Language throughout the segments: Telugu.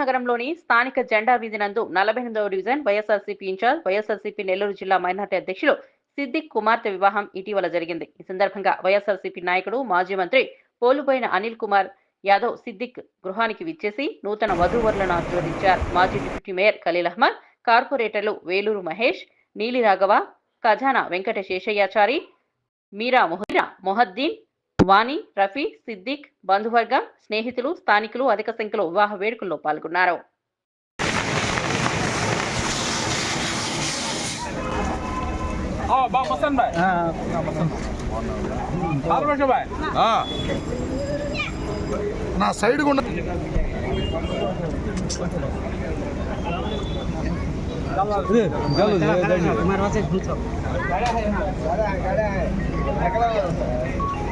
నగరంలోని స్థానిక జెండా వీధి నందు నలభై ఎనిమిదవ division YSRCP incharge YSRCP Nellore జిల్లా మైనార్టీ అధ్యక్షులు సిద్దిక్ కుమార్తె వివాహం ఇటీవల జరిగింది. ఈ సందర్భంగా వైఎస్ఆర్సీపీ నాయకుడు మాజీ మంత్రి పోలుబోయిన అనిల్ కుమార్ యాదవ్ సిద్దిక్ గృహానికి విచ్చేసి నూతన వధూవరులను ఆశీర్వదించారు. మాజీ డిప్యూటీ మేయర్ ఖలీల్ అహ్మద్ కార్పొరేటర్లు వేలూరు మహేష్ నీలి రాఘవ ఖజానా వెంకట శేషయ్యాచారి మీరా మొహీరా మొహద్దీన్ వాణి రఫీ సిద్దిక్ బంధువర్గం స్నేహితులు స్థానికులు అధిక సంఖ్యలో వివాహ వేడుకల్లో పాల్గొన్నారు. నా సైడ్ ఉన్న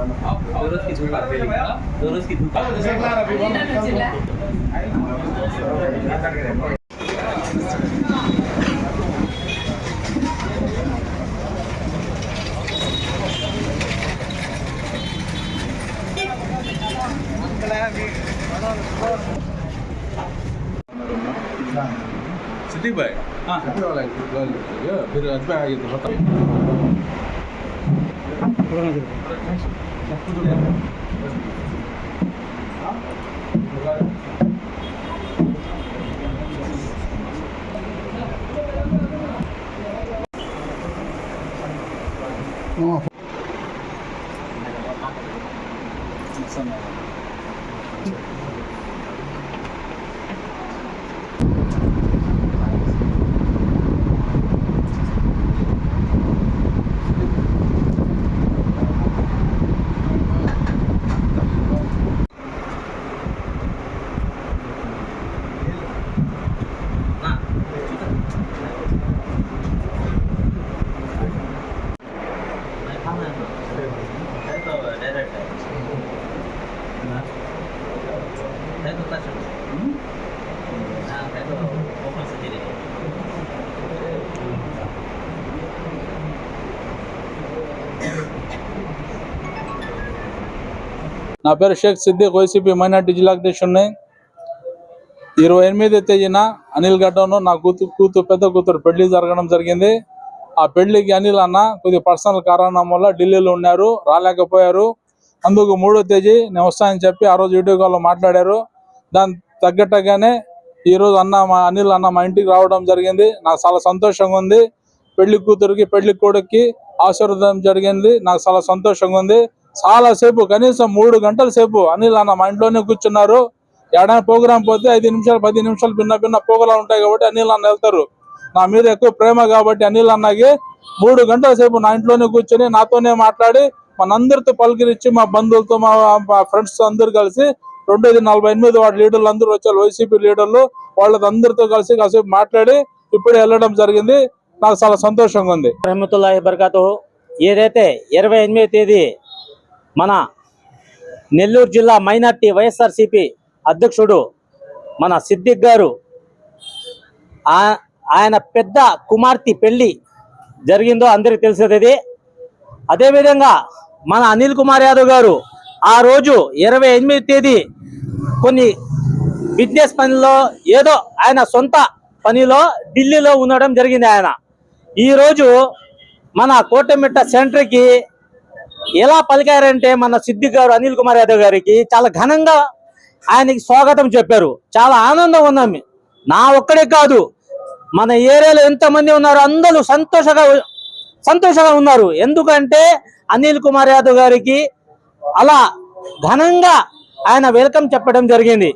दररोज की झूल लागते दररोज की झूल ಸಿಟಿ ಬಾಯ್ ಹಾಂ ಬೇರೆ ಅಜ್ಬೆ ಆಗಿತ್ತು 어. నా పేరు షేక్ సిద్దిక్ వైసీపీ మైనార్టీ జిల్లా అధ్యక్షుడిని. ఇరవై ఎనిమిది తేదీన అనిల్ గడ్డను నా కూతు కూతురు పెద్ద కూతురు పెళ్ళి జరగడం జరిగింది. ఆ పెళ్ళికి అనిల్ అన్న కొద్ది పర్సనల్ కారణం వల్ల ఢిల్లీలో ఉన్నారు రాలేకపోయారు. అందుకు మూడో తేదీ నేను వస్తానని చెప్పి ఆ రోజు వీడియో కాల్లో మాట్లాడారు. దాని తగ్గట్టుగానే ఈ రోజు అన్న మా అనిల్ అన్న మా ఇంటికి రావడం జరిగింది. నాకు చాలా సంతోషంగా ఉంది. పెళ్ళి కూతురికి పెళ్ళి కొడుక్కి ఆశీర్వదం జరిగింది. నాకు చాలా సంతోషంగా ఉంది. చాలా సేపు కనీసం మూడు గంటల సేపు అనిల్ అన్న మా ఇంట్లోనే కూర్చున్నారు. ఏడైనా ప్రోగ్రాం పోతే ఐదు నిమిషాలు పది నిమిషాలు భిన్న భిన్న పోగలాలు ఉంటాయి కాబట్టి అనిల్ అన్న వెళ్తారు. నా మీద ఎక్కువ ప్రేమ కాబట్టి అనిల్ అన్నకి మూడు గంటల సేపు నా ఇంట్లోనే కూర్చొని నాతోనే మాట్లాడి మనందరితో పలకరించి మా బంధువులతో మా ఫ్రెండ్స్ అందరు కలిసి రెండోది నలభై ఎనిమిది వాటి లీడర్లు అందరూ వచ్చారు. వైసీపీ లీడర్లు వాళ్ళతో అందరితో కలిసి కాసేపు మాట్లాడి ఇప్పుడే వెళ్ళడం జరిగింది. నాకు చాలా సంతోషంగా ఉంది. రహమతుల్లాహి బర్కాతు ఏదైతే ఇరవై ఎనిమిది తేదీ మన నెల్లూరు జిల్లా మైనార్టీ వైఎస్ఆర్సిపి అధ్యక్షుడు మన సిద్దిక్ గారు ఆ- ఆయన పెద్ద కుమార్తె పెళ్ళి జరిగిందో అందరికి తెలిసేది అదేవిధంగా మన అనిల్ కుమార్ యాదవ్ గారు ఆ రోజు ఇరవై ఎనిమిది తేదీ కొన్ని బిజినెస్ పనిలో ఏదో ఆయన సొంత పనిలో ఢిల్లీలో ఉండడం జరిగింది ఆయన. ఈరోజు మన కోటమిట్ట సెంటర్కి ఎలా పలికారంటే మన సిద్ధి గారు అనిల్ కుమార్ యాదవ్ గారికి చాలా ఘనంగా ఆయనకి స్వాగతం చెప్పారు. చాలా ఆనందం ఉన్నాం నా ఒక్కడే కాదు మన ఏరియాలో ఎంతమంది ఉన్నారు అందరూ సంతోషంగా సంతోషంగా ఉన్నారు. ఎందుకంటే అనిల్ కుమార్ యాదవ్ గారికి అలా ఘనంగా ఆయన వెల్కమ్ చెప్పడం జరిగింది.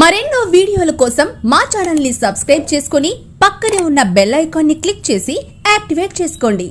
మరెన్నో వీడియోల కోసం మా ఛానల్ని సబ్స్క్రైబ్ చేసుకుని పక్కనే ఉన్న బెల్ ఐకాన్ని క్లిక్ చేసి యాక్టివేట్ చేసుకోండి.